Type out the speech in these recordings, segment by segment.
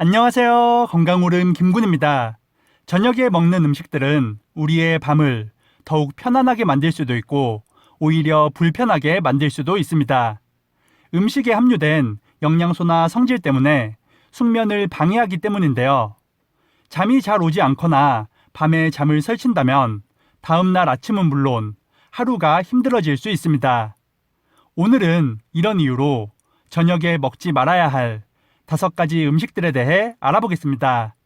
안녕하세요. 건강오름 김군입니다. 저녁에 먹는 음식들은 우리의 밤을 더욱 편안하게 만들 수도 있고 오히려 불편하게 만들 수도 있습니다. 음식에 함유된 영양소나 성질 때문에 숙면을 방해하기 때문인데요. 잠이 잘 오지 않거나 밤에 잠을 설친다면 다음날 아침은 물론 하루가 힘들어질 수 있습니다. 오늘은 이런 이유로 저녁에 먹지 말아야 할 다섯 가지 음식들에 대해 알아보겠습니다.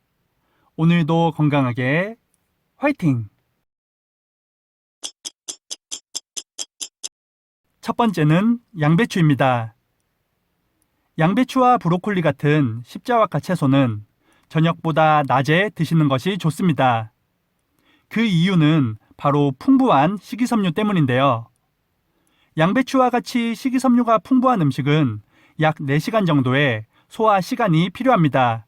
오늘도 건강하게 화이팅! 첫 번째는 양배추입니다. 양배추와 브로콜리 같은 십자화과 채소는 저녁보다 낮에 드시는 것이 좋습니다. 그 이유는 바로 풍부한 식이섬유 때문인데요. 양배추와 같이 식이섬유가 풍부한 음식은 약 4시간 정도의 소화 시간이 필요합니다.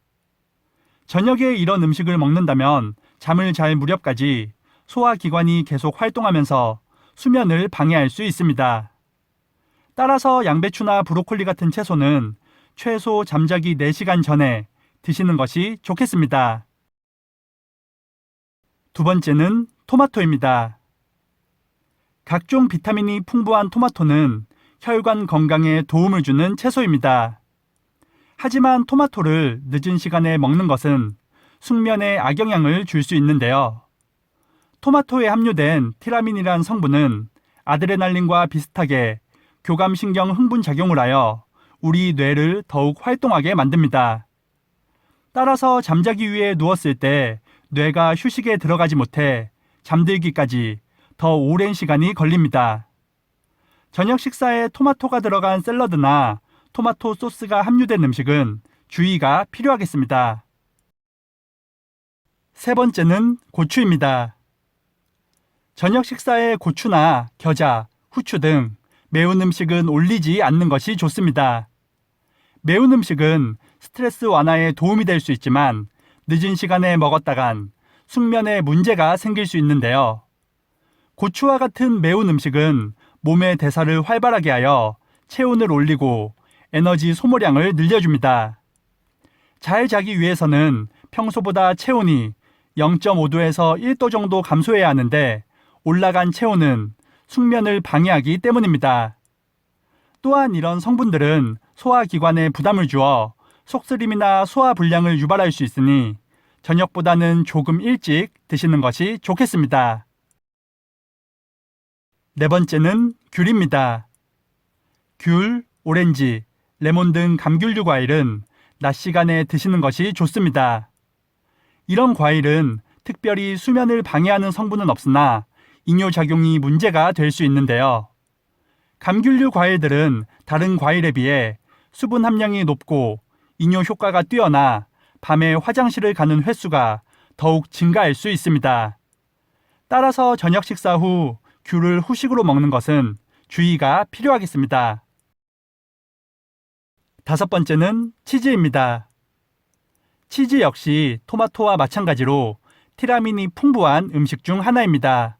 저녁에 이런 음식을 먹는다면 잠을 잘 무렵까지 소화기관이 계속 활동하면서 수면을 방해할 수 있습니다. 따라서 양배추나 브로콜리 같은 채소는 최소 잠자기 4시간 전에 드시는 것이 좋겠습니다. 두 번째는 토마토입니다. 각종 비타민이 풍부한 토마토는 혈관 건강에 도움을 주는 채소입니다. 하지만 토마토를 늦은 시간에 먹는 것은 숙면에 악영향을 줄 수 있는데요. 토마토에 함유된 티라민이란 성분은 아드레날린과 비슷하게 교감신경 흥분 작용을 하여 우리 뇌를 더욱 활동하게 만듭니다. 따라서 잠자기 위해 누웠을 때 뇌가 휴식에 들어가지 못해 잠들기까지 더 오랜 시간이 걸립니다. 저녁 식사에 토마토가 들어간 샐러드나 토마토 소스가 함유된 음식은 주의가 필요하겠습니다. 세 번째는 고추입니다. 저녁 식사에 고추나 겨자, 후추 등 매운 음식은 올리지 않는 것이 좋습니다. 매운 음식은 스트레스 완화에 도움이 될 수 있지만 늦은 시간에 먹었다간 숙면에 문제가 생길 수 있는데요. 고추와 같은 매운 음식은 몸의 대사를 활발하게 하여 체온을 올리고 에너지 소모량을 늘려줍니다. 잘 자기 위해서는 평소보다 체온이 0.5도에서 1도 정도 감소해야 하는데 올라간 체온은 숙면을 방해하기 때문입니다. 또한 이런 성분들은 소화기관에 부담을 주어 속쓰림이나 소화불량을 유발할 수 있으니 저녁보다는 조금 일찍 드시는 것이 좋겠습니다. 네 번째는 귤입니다. 귤, 오렌지, 레몬 등 감귤류 과일은 낮 시간에 드시는 것이 좋습니다. 이런 과일은 특별히 수면을 방해하는 성분은 없으나 이뇨작용이 문제가 될 수 있는데요. 감귤류 과일들은 다른 과일에 비해 수분 함량이 높고 이뇨 효과가 뛰어나 밤에 화장실을 가는 횟수가 더욱 증가할 수 있습니다. 따라서 저녁 식사 후 귤을 후식으로 먹는 것은 주의가 필요하겠습니다. 다섯 번째는 치즈입니다. 치즈 역시 토마토와 마찬가지로 티라민이 풍부한 음식 중 하나입니다.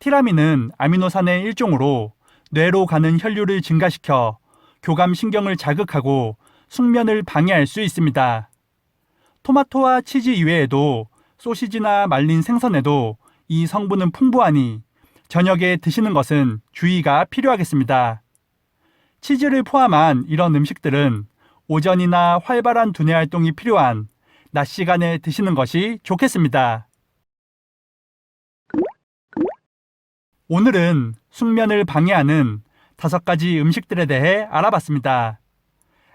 티라민은 아미노산의 일종으로 뇌로 가는 혈류를 증가시켜 교감신경을 자극하고 숙면을 방해할 수 있습니다. 토마토와 치즈 이외에도 소시지나 말린 생선에도 이 성분은 풍부하니 저녁에 드시는 것은 주의가 필요하겠습니다. 치즈를 포함한 이런 음식들은 오전이나 활발한 두뇌 활동이 필요한 낮 시간에 드시는 것이 좋겠습니다. 오늘은 숙면을 방해하는 다섯 가지 음식들에 대해 알아봤습니다.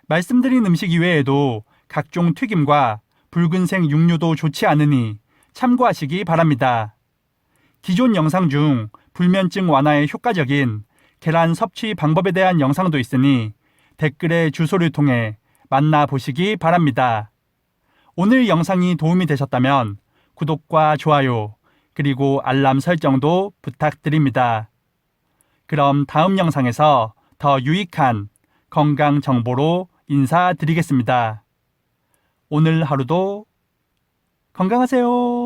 말씀드린 음식 이외에도 각종 튀김과 붉은색 육류도 좋지 않으니 참고하시기 바랍니다. 기존 영상 중 불면증 완화에 효과적인 계란 섭취 방법에 대한 영상도 있으니 댓글에 주소를 통해 만나보시기 바랍니다. 오늘 영상이 도움이 되셨다면 구독과 좋아요, 그리고 알람 설정도 부탁드립니다. 그럼 다음 영상에서 더 유익한 건강 정보로 인사드리겠습니다. 오늘 하루도 건강하세요.